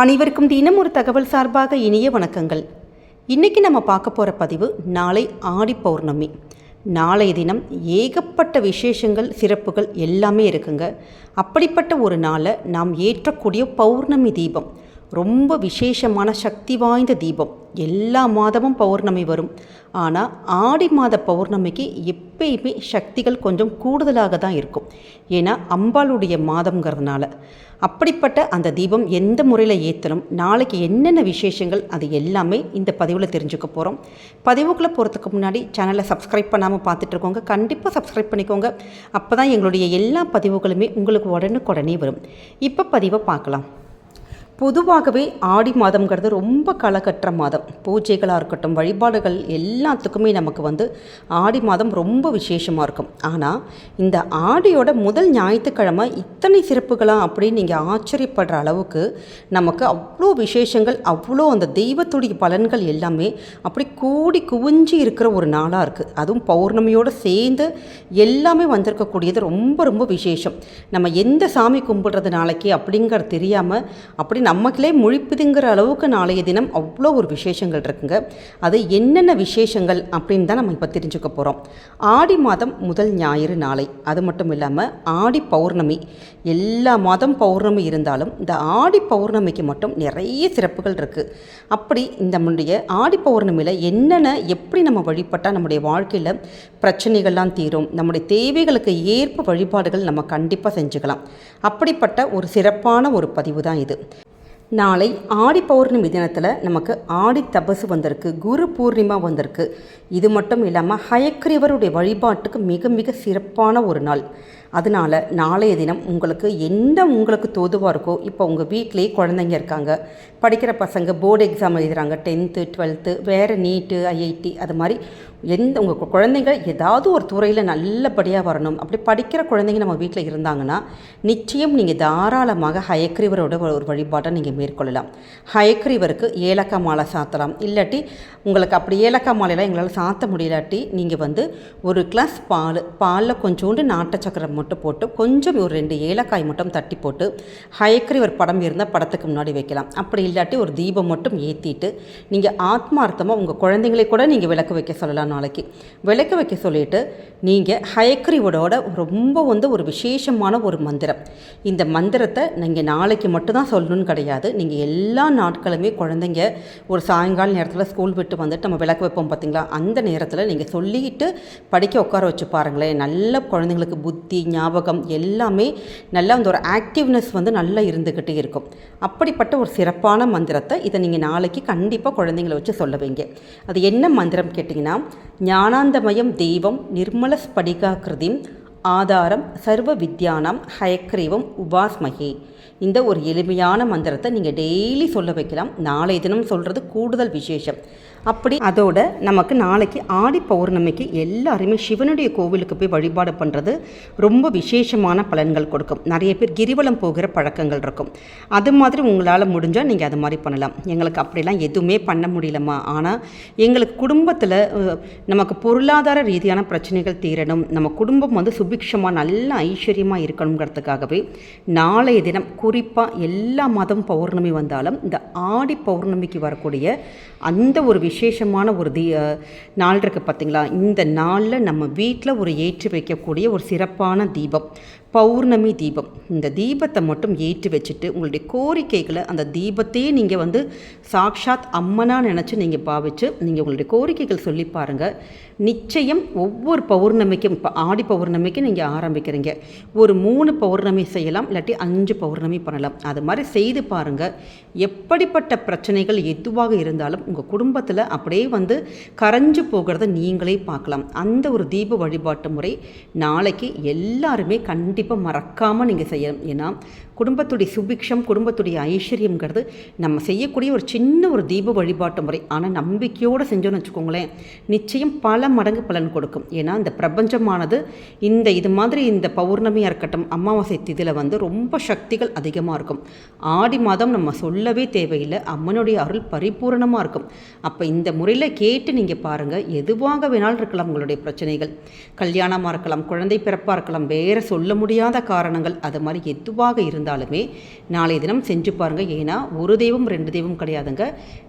அனைவருக்கும் தினம் ஒரு தகவல் சார்பாக இனிய வணக்கங்கள். இன்றைக்கி நம்ம பார்க்க போகிற பதிவு நாளை ஆடி பௌர்ணமி. நாளைய தினம் ஏகப்பட்ட விசேஷங்கள் சிறப்புகள் எல்லாமே இருக்குங்க. அப்படிப்பட்ட ஒரு நாளை நாம் ஏற்றக்கூடிய பௌர்ணமி தீபம். ரொம்ப விசேஷமான சக்தி வாய்ந்த தீபம். எல்லா மாதமும் பௌர்ணமி வரும். ஆனால் ஆடி மாத பௌர்ணமிக்கு எப்பயுமே சக்திகள் கொஞ்சம் கூடுதலாக தான் இருக்கும். ஏன்னா அம்பாளுடைய மாதங்கிறதுனால அப்படிப்பட்ட அந்த தீபம் எந்த முறையில் ஏற்றணும் நாளைக்கு என்னென்ன விசேஷங்கள்? அது எல்லாமே இந்த பதிவில் தெரிஞ்சுக்க போகிறோம் பதிவுக்குள்ளே போகிறதுக்கு முன்னாடி சேனலை சப்ஸ்கிரைப் பண்ணாமல் பார்த்துட்ருக்கோங்க கண்டிப்பாக சப்ஸ்கிரைப் பண்ணிக்கோங்க. அப்போ தான் எங்களுடைய எல்லா பதிவுகளுமே உங்களுக்கு உடனுக்குடனே வரும். இப்போ பதிவை பார்க்கலாம். பொதுவாகவே ஆடி மாதம்ங்கிறது ரொம்ப களக்கற்ற மாதம். பூஜைகளாக இருக்கட்டும் வழிபாடுகள் எல்லாத்துக்குமே நமக்கு வந்து ஆடி மாதம் ரொம்ப விசேஷமாக இருக்கும். ஆனால் இந்த ஆடியோட முதல் ஞாயிற்றுக்கிழமை இத்தனை சிறப்புகளாக அப்படின்னு நீங்கள் ஆச்சரியப்படுற அளவுக்கு நமக்கு அவ்வளோ விசேஷங்கள் அவ்வளோ அந்த தெய்வத்துடைய பலன்கள் எல்லாமே அப்படி கூடி குவிஞ்சு இருக்கிற ஒரு நாளாக இருக்குது அதுவும் பௌர்ணமியோடு சேர்ந்து எல்லாமே வந்திருக்கக்கூடியது ரொம்ப ரொம்ப விசேஷம். நம்ம எந்த சாமி கும்பிடுறது நாளைக்கு அப்படிங்கிறது தெரியாமல் அப்படி நமக்குள்ளே முழிப்புதுங்கிற அளவுக்கு நாளைய தினம் அவ்வளோ ஒரு விசேஷங்கள் இருக்குங்க. அது என்னென்ன விசேஷங்கள் அப்படின்னு தான் நம்ம இப்போ தெரிஞ்சுக்க போகிறோம் ஆடி மாதம் முதல் ஞாயிறு நாளை. அது மட்டும் இல்லாமல் ஆடி பௌர்ணமி. எல்லா மாதம் பௌர்ணமி இருந்தாலும் இந்த ஆடி பௌர்ணமிக்கு மட்டும் நிறைய சிறப்புகள் இருக்குது அப்படி இந்த நம்முடைய ஆடி பௌர்ணமியில் என்னென்ன எப்படி நம்ம வழிபட்டால் நம்முடைய வாழ்க்கையில் பிரச்சனைகள்லாம் தீரும் நம்முடைய தேவைகளுக்கு ஏற்ப வழிபாடுகள் நம்ம கண்டிப்பாக செஞ்சுக்கலாம். அப்படிப்பட்ட ஒரு சிறப்பான ஒரு பதிவு தான் இது. நாளை ஆடி பௌர்ணமி தினத்தில் நமக்கு ஆடி தபசு வந்திருக்கு குரு பூர்ணிமா வந்திருக்கு. இது மட்டும் இல்லாமல் ஹயக்ரீவருடைய வழிபாட்டுக்கு மிக மிக சிறப்பான ஒரு நாள். அதனால் நாளைய தினம் உங்களுக்கு என்ன உங்களுக்கு தோதுவாக இருக்கோ இப்போ உங்கள் வீட்டிலேயே குழந்தைங்க இருக்காங்க. படிக்கிற பசங்க போர்டு எக்ஸாம் எழுதுகிறாங்க டென்த்து டுவெல்த்து வேறு நீட்டு ஐஐடி அது மாதிரி எந்த உங்கள் குழந்தைங்க ஏதாவது ஒரு துறையில் நல்லபடியாக வரணும். அப்படி படிக்கிற குழந்தைங்க நம்ம வீட்டில் இருந்தாங்கன்னா நிச்சயம் நீங்கள் தாராளமாக ஹயக்ரீவரோட ஒரு வழிபாட்டை நீங்கள் மேற்கொள்ளலாம். ஹயக்ரீவருக்கு ஏலக்காய் மாலை சாத்தலாம். இல்லாட்டி உங்களுக்கு அப்படி ஏலக்காய் மாலையெல்லாம் எங்களால் சாத்த முடியலாட்டி நீங்கள் வந்து ஒரு கிளாஸ் பால் பாலில் கொஞ்சோண்டு நாட்டு மட்டும் போட்டு கொஞ்சம் ஒரு ரெண்டு ஏலக்காய் மட்டும் தட்டி போட்டு ஹயக்ரீவர் படம் இருந்தால் படத்துக்கு முன்னாடி வைக்கலாம். அப்படி இல்லாட்டி ஒரு தீபம் மட்டும் ஏற்றிட்டு நீங்கள் ஆத்மார்த்தமாக உங்கள் குழந்தைங்களை கூட நீங்கள் விளக்கு வைக்க சொல்லலாம் நாளைக்கு. விளக்கு வைக்க சொல்லிட்டு நீங்கள் ஹயக்ரீவோட ரொம்ப வந்து ஒரு விசேஷமான ஒரு மந்திரம். இந்த மந்திரத்தை நீங்கள் நாளைக்கு மட்டும்தான் சொல்லணும்னு கிடையாது. நீங்கள் எல்லா நாட்களுமே குழந்தைங்க ஒரு சாயங்கால நேரத்தில் ஸ்கூல் விட்டு வந்துட்டு நம்ம விளக்கு வைப்போம் பார்த்தீங்களா அந்த நேரத்தில் நீங்கள் சொல்லிட்டு படிக்க உட்கார வச்சு பாருங்களேன். நல்ல குழந்தைங்களுக்கு புத்தி ஞாபகம் எல்லாமே நல்லா அந்த ஒரு ஆக்டிவ்னஸ் வந்து நல்லா இருந்துக்கிட்டே இருக்கும். அப்படிப்பட்ட ஒரு சிறப்பான மந்திரத்தை இதை நீங்கள் நாளைக்கு கண்டிப்பாக குழந்தைங்கள வச்சு சொல்ல வைங்க அது என்ன மந்திரம் கேட்டிங்கன்னா ஞானாந்தமயம் தெய்வம் நிர்மல ஸ்படிகாகிருதிம் ஆதாரம் சர்வ வித்யானம் ஹயக்ரீவம் உபாஸ்மகே. இந்த ஒரு எளிமையான மந்திரத்தை நீங்கள் டெய்லி சொல்ல வைக்கலாம். நாளைய தினம் சொல்கிறது கூடுதல் விசேஷம். அப்படி அதோட நமக்கு நாளைக்கு ஆடி பௌர்ணமிக்கு எல்லாருமே சிவனுடைய கோவிலுக்கு போய் வழிபாடு பண்ணுறது ரொம்ப விசேஷமான பலன்கள் கொடுக்கும். நிறைய பேர் கிரிவலம் போகிற பழக்கங்கள் இருக்கும். அது மாதிரி உங்களால் முடிஞ்சால் நீங்கள் அது மாதிரி பண்ணலாம். எங்களுக்கு அப்படிலாம் எதுவுமே பண்ண முடியலம்மா. ஆனால் எங்களுக்கு குடும்பத்தில் நமக்கு பொருளாதார ரீதியான பிரச்சனைகள் தீரணும். நம்ம குடும்பம் வந்து சுபிக்ஷமாக நல்ல ஐஸ்வர்யமாக இருக்கணுங்கிறதுக்காகவே நாளைய தினம் குறிப்பாக எல்லா மதம் பௌர்ணமி வந்தாலும் இந்த ஆடி பௌர்ணமிக்கு வரக்கூடிய அந்த ஒரு விஷயம் விசேஷமான ஒரு தீ நாள் இருக்குது பார்த்தீங்களா இந்த நாளில் நம்ம வீட்டில் ஒரு ஏற்றி வைக்கக்கூடிய ஒரு சிறப்பான தீபம். பௌர்ணமி தீபம். இந்த தீபத்தை மட்டும் ஏற்றி வச்சுட்டு உங்களுடைய கோரிக்கைகளை அந்த தீபத்தையே நீங்கள் வந்து சாக்ஷாத் அம்மனாக நினச்சி நீங்கள் பாவிச்சு நீங்கள் உங்களுடைய கோரிக்கைகள் சொல்லி பாருங்கள் நிச்சயம் ஒவ்வொரு பௌர்ணமிக்கும் இப்போ ஆடி பௌர்ணமிக்கு நீங்கள் ஆரம்பிக்கிறீங்க. ஒரு மூணு பௌர்ணமி செய்யலாம் இல்லாட்டி அஞ்சு பௌர்ணமி பண்ணலாம். அது மாதிரி செய்து பாருங்கள் எப்படிப்பட்ட பிரச்சனைகள் எதுவாக இருந்தாலும் உங்கள் குடும்பத்தில் அப்படியே வந்து கரைஞ்சு போகிறத நீங்களே பார்க்கலாம். அந்த ஒரு தீப வழிபாட்டு முறை நாளைக்கு எல்லாருமே கண்டிப்பாக மறக்காமல் நீங்கள் செய்யணும் ஏன்னா குடும்பத்துடைய சுபிக்ஷம் குடும்பத்துடைய ஐஸ்வர்யங்கிறது நம்ம செய்யக்கூடிய ஒரு சின்ன ஒரு தீப வழிபாட்டு முறை. ஆனால் நம்பிக்கையோடு செஞ்சோன்னு வச்சுக்கோங்களேன் நிச்சயம் பல மடங்கு பலன் கொடுக்கும். ஏன்னா இந்த பிரபஞ்சமானது இந்த இது மாதிரி இந்த பௌர்ணமியாக இருக்கட்டும் அமாவாசை திதியில் வந்து ரொம்ப சக்திகள் அதிகமாக இருக்கும். ஆடி மாதம் நம்ம சொல்லவே தேவையில்லை அம்மனுடைய அருள் பரிபூரணமாக இருக்கும். அப்போ இந்த முறையில் கேட்டு நீங்கள் பாருங்கள் எதுவாக வேணாலும் இருக்கலாம் உங்களுடைய பிரச்சனைகள். கல்யாணமாக இருக்கலாம் குழந்தை பிறப்பாக இருக்கலாம் வேறு சொல்ல முடியாத காரணங்கள் அது மாதிரி எதுவாக இருந்தால் இருந்தாலுமே நாளைய தினம் செஞ்சு பாருங்கள் ஏன்னா ஒரு தெய்வம் ரெண்டு தெய்வம் கிடையாதுங்க.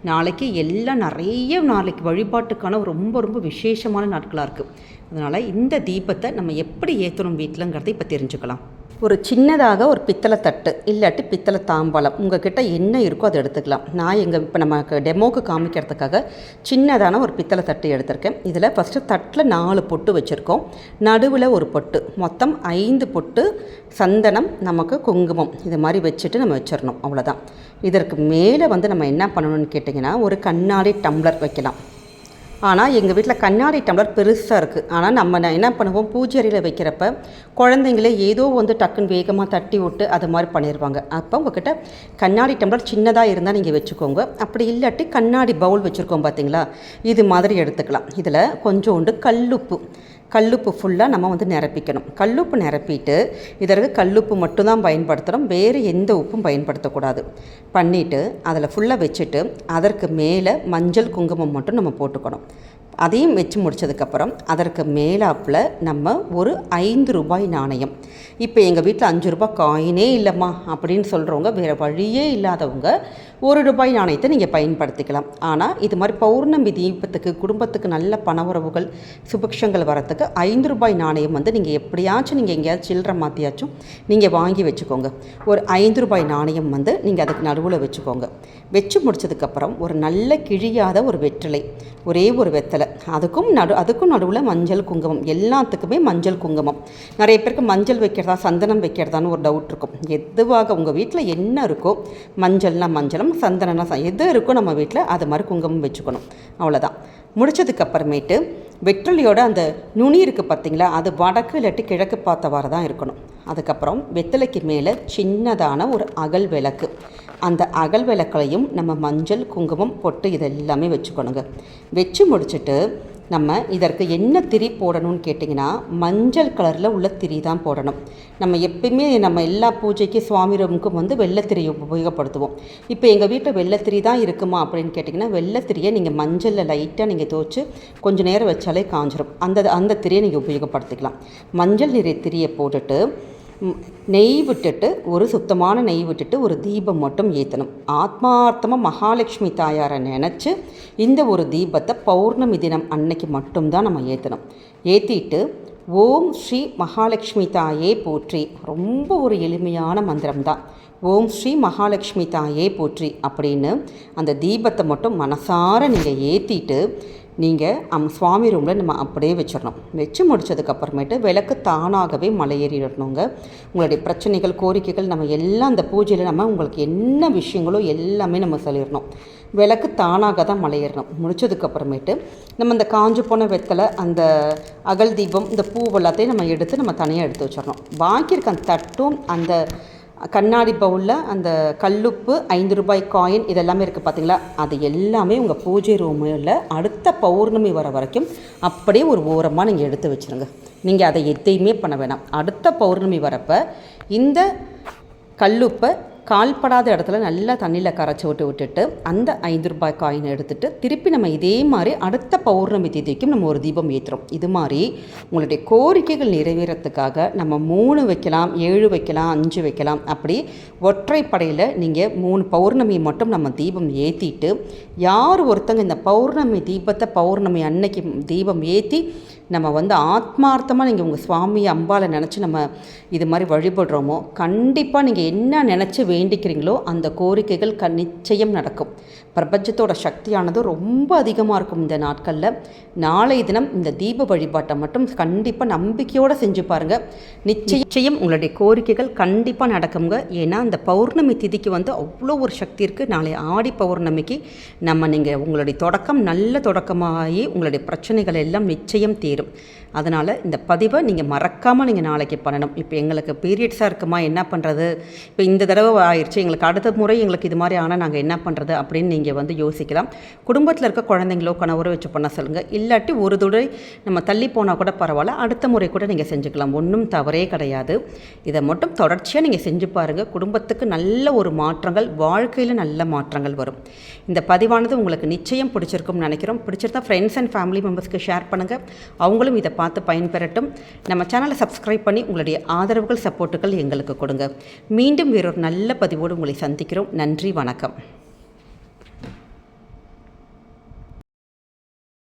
நாளைக்கு எல்லாம் நிறைய நாளைக்கு வழிபாட்டுக்கான ரொம்ப ரொம்ப விசேஷமான நாட்களாக இருக்குது அதனால் இந்த தீபத்தை நம்ம எப்படி ஏற்றணும் வீட்டிலங்கிறத இப்போ தெரிஞ்சுக்கலாம். ஒரு சின்னதாக ஒரு பித்தளை தட்டு இல்லாட்டி பித்தளை தாம்பாளம் கிட்டே என்ன இருக்கோ அதை எடுத்துக்கலாம். நான் எங்கள் இப்போ நமக்கு டெமோக்கு காமிக்கிறதுக்காக சின்னதான ஒரு பித்தளை தட்டு எடுத்திருக்கேன். இதில் ஃபஸ்ட்டு தட்டில் நாலு பொட்டு வச்சுருக்கோம். நடுவில் ஒரு பொட்டு. மொத்தம் ஐந்து பொட்டு சந்தனம் நமக்கு குங்குமம். இது மாதிரி வச்சுட்டு நம்ம வச்சிடணும் அவ்வளோதான் இதற்கு மேலே வந்து நம்ம என்ன பண்ணணும்னு கேட்டிங்கன்னா ஒரு கண்ணாடி டம்ளர் வைக்கலாம். ஆனால் எங்கள் வீட்டில் கண்ணாடி டம்ளர் பெருசாக இருக்குது ஆனால் நம்ம என்ன பண்ணுவோம்? பூஜை அறையில் வைக்கிறப்ப குழந்தைங்களே ஏதோ வந்து டக்குன்னு வேகமாக தட்டி விட்டு அது மாதிரி பண்ணிடுவாங்க அப்போ உங்ககிட்ட கண்ணாடி டம்ளர் சின்னதாக இருந்தால் நீங்கள் வச்சுக்கோங்க. அப்படி இல்லாட்டி கண்ணாடி பவுல் வச்சுருக்கோம் பார்த்தீங்களா இது மாதிரி எடுத்துக்கலாம். இதில் கொஞ்சோண்டு கல்லுப்பு. கல்லுப்பு ஃபுல்லாக நம்ம வந்து நிரப்பிக்கணும். கல்லுப்பு நிரப்பிட்டு இதற்கு கல்லுப்பு மட்டும்தான் பயன்படுத்துகிறோம் வேறு எந்த உப்பும் பயன்படுத்தக்கூடாது. பண்ணிவிட்டு அதில் ஃபுல்லாக வச்சுட்டு அதற்கு மேலே மஞ்சள் குங்குமம் மட்டும் நம்ம போட்டுக்கணும். அதையும் வச்சு முடிச்சதுக்கப்புறம் அதற்கு மேலாப்பில் நம்ம ஒரு ஐந்து ரூபாய் நாணயம். இப்போ எங்கள் வீட்டில் அஞ்சு ரூபாய் காயினே இல்லைம்மா அப்படின்னு சொல்கிறவங்க வேறு வழியே இல்லாதவங்க ஒரு ரூபாய் நாணயத்தை நீங்கள் பயன்படுத்திக்கலாம். ஆனால் இது மாதிரி பௌர்ணமி தீபத்துக்கு குடும்பத்துக்கு நல்ல பண உறவுகள் சுபிக்ஷங்கள் வரத்துக்கு ஐந்து ரூபாய் நாணயம் வந்து நீங்கள் எப்படியாச்சும் நீங்கள் எங்கேயாவது சில்லற மாற்றியாச்சும் நீங்கள் வாங்கி வச்சுக்கோங்க. ஒரு ஐந்து ரூபாய் நாணயம் வந்து நீங்கள் அதுக்கு நடுவில் வச்சுக்கோங்க. வச்சு முடிச்சதுக்கப்புறம் ஒரு நல்ல கிழியாத ஒரு வெற்றிலை ஒரே ஒரு வெத்தலை அதுக்கும் நடு அதுக்கும் நடுவில் மஞ்சள் குங்குமம். எல்லாத்துக்குமே மஞ்சள் குங்குமம். நிறைய பேருக்கு மஞ்சள் வைக்கிறதா சந்தனம் வைக்கிறதான்னு ஒரு டவுட் இருக்கும். எதுவாக உங்கள் வீட்டில் என்ன இருக்கோ மஞ்சள்னா மஞ்சளும் சந்தனம்னா எது இருக்கோ நம்ம வீட்டில் அது மாதிரி குங்குமம் வச்சுக்கணும். அவ்வளோதான் முடிச்சதுக்கு அப்புறமேட்டு வெற்றிலையோட அந்த நுனி இருக்குது பார்த்தீங்களா அது வடக்கு இல்லாட்டி கிழக்கு பார்த்தவாறு தான் இருக்கணும். அதுக்கப்புறம் வெத்தலைக்கு மேலே சின்னதான ஒரு அகல் விளக்கு. அந்த அகல் விளக்கலையும் நம்ம மஞ்சள் குங்குமம் பொட்டு இதெல்லாமே வச்சுக்கணுங்க. வச்சு முடிச்சுட்டு நம்ம இதற்கு என்ன திரி போடணும்னு கேட்டிங்கன்னா மஞ்சள் கலரில் உள்ள திரி தான் போடணும். நம்ம எப்பயுமே நம்ம எல்லா பூஜைக்கும் சுவாமி ரூமுக்கும் வந்து வெள்ளத்திரி உபயோகப்படுத்துவோம். இப்போ எங்கள் வீட்டில் வெள்ளத்திரி தான் இருக்குமா அப்படின்னு கேட்டிங்கன்னா வெள்ளைத்திரியை நீங்கள் மஞ்சளில் லைட்டாக நீங்கள் துவச்சி கொஞ்சம் நேரம் வச்சாலே காஞ்சிரும். அந்த அந்த திரியை நீங்கள் உபயோகப்படுத்திக்கலாம். மஞ்சள் நிறை திரியை போட்டுட்டு நெய் விட்டுட்டு ஒரு சுத்தமான நெய் விட்டுட்டு ஒரு தீபம் மட்டும் ஏற்றணும் ஆத்மார்த்தமாக மகாலட்சுமி தாயாரை நினச்சி இந்த ஒரு தீபத்தை பௌர்ணமி தினம் அன்னைக்கு மட்டும்தான் நம்ம ஏற்றணும் ஏற்றிட்டு ஓம் ஸ்ரீ மகாலட்சுமி தாயே போற்றி. ரொம்ப ஒரு எளிமையான மந்திரம் தான் ஓம் ஸ்ரீ மகாலட்சுமி தாயே போற்றி அப்படின்னு அந்த தீபத்தை மட்டும் மனசார நீங்கள் ஏற்றிட்டு நீங்கள் அம் சுவாமி ரூமில் நம்ம அப்படியே வச்சிடணும். வச்சு முடிச்சதுக்கப்புறமேட்டு விளக்கு தானாகவே மலையேறிடணுங்க. உங்களுடைய பிரச்சனைகள் கோரிக்கைகள் நம்ம எல்லாம் அந்த பூஜையில் நம்ம உங்களுக்கு என்ன விஷயங்களோ எல்லாமே நம்ம சொல்லிடணும். விளக்கு தானாக தான் மலையேறணும். முடிச்சதுக்கப்புறமேட்டு நம்ம இந்த காஞ்சு போன வெத்தலை அந்த அகல் தீபம் இந்த பூ எல்லாத்தையும் நம்ம எடுத்து நம்ம தனியாக எடுத்து வச்சிடணும். பாக்கி இருக்க அந்த தட்டும் அந்த கண்ணாடி பவுலில் அந்த கல்லுப்பு ஐந்து ரூபாய் காயின் இதெல்லாமே இருக்குது பார்த்தீங்களா அது எல்லாமே உங்கள் பூஜை ரூமில் அடுத்த பௌர்ணமி வர வரைக்கும் அப்படியே ஒரு ஓரமாக நீங்கள் எடுத்து வச்சுருங்க. நீங்கள் அதை எதையுமே பண்ண வேணாம். அடுத்த பௌர்ணமி வரப்போ இந்த கல்லுப்பை கால்படாத இடத்துல நல்லா தண்ணியில் கரைச்சி விட்டு விட்டுட்டு அந்த ஐந்து ரூபாய் காயினை எடுத்துட்டு திருப்பி நம்ம இதே மாதிரி அடுத்த பௌர்ணமி திதிக்கும் நம்ம ஒரு தீபம் ஏற்றுறோம் இது மாதிரி உங்களுடைய கோரிக்கைகள் நிறைவேறத்துக்காக நம்ம மூணு வைக்கலாம் ஏழு வைக்கலாம் அஞ்சு வைக்கலாம். அப்படி ஒற்றைப்படையில் நீங்கள் மூணு பௌர்ணமி மட்டும் நம்ம தீபம் ஏற்றிட்டு யார் ஒருத்தங்க இந்த பௌர்ணமி தீபத்தை பௌர்ணமி அன்னைக்கு தீபம் ஏற்றி நம்ம வந்து ஆத்மார்த்தமாக நீங்கள் உங்கள் சுவாமி அம்பாவை நினச்சி நம்ம இது மாதிரி வழிபடுறோமோ கண்டிப்பாக நீங்கள் என்ன நினச்சி வேண்டிக்கிறீங்களோ அந்த கோரிக்கைகள் க நிச்சயம் நடக்கும். பிரபஞ்சத்தோட சக்தியானது ரொம்ப அதிகமாக இருக்கும் இந்த நாட்களில். நாளை தினம் இந்த தீப வழிபாட்டை மட்டும் கண்டிப்பாக நம்பிக்கையோடு செஞ்சு பாருங்கள் நிச்சயம் உங்களுடைய கோரிக்கைகள் கண்டிப்பாக நடக்குங்க. ஏன்னா இந்த பௌர்ணமி திதிக்கு வந்து அவ்வளோ ஒரு சக்தி இருக்குது நாளை ஆடி பௌர்ணமிக்கு நம்ம நீங்கள் உங்களுடைய தொடக்கம் நல்ல தொடக்கமாகி உங்களுடைய பிரச்சனைகள் எல்லாம் நிச்சயம் தீரும். அதனால் இந்த பதிவை நீங்கள் மறக்காமல் நீங்கள் நாளைக்கு பண்ணணும். இப்போ எங்களுக்கு பீரியட்ஸாக இருக்குமா? என்ன பண்ணுறது இப்போ இந்த தடவை ஆயிடுச்சு எங்களுக்கு அடுத்த முறை எங்களுக்கு இது மாதிரி ஆனால் நாங்கள் என்ன பண்ணுறது அப்படின்னு நீங்கள் வந்து யோசிக்கலாம். குடும்பத்தில் இருக்க குழந்தைங்களோ கணவரோ வச்சு பண்ண சொல்லுங்கள் இல்லாட்டி ஒரு துடை நம்ம தள்ளி போனால் கூட பரவாயில்ல. அடுத்த முறை கூட நீங்கள் செஞ்சுக்கலாம். ஒன்றும் தவறே கிடையாது. இதை மட்டும் தொடர்ச்சியாக நீங்கள் செஞ்சு பாருங்கள் குடும்பத்துக்கு நல்ல ஒரு மாற்றங்கள் வாழ்க்கையில் நல்ல மாற்றங்கள் வரும். இந்த பதிவானது உங்களுக்கு நிச்சயம் பிடிச்சிருக்கும்னு நினைக்கிறோம். பிடிச்சிருந்தா ஃப்ரெண்ட்ஸ் அண்ட் ஃபேமிலி மெம்பர்ஸ்க்கு ஷேர் பண்ணுங்கள் அவங்களும் இதை பார்த்து பயன்பெறட்டும். நம்ம சேனலை சப்ஸ்கிரைப் பண்ணி உங்களுடைய ஆதரவுகள் சப்போர்ட்டுகள் எங்களுக்கு கொடுங்க. மீண்டும் வேறொரு நல்ல பதிவோடு உங்களை சந்திக்கிறோம். நன்றி வணக்கம்.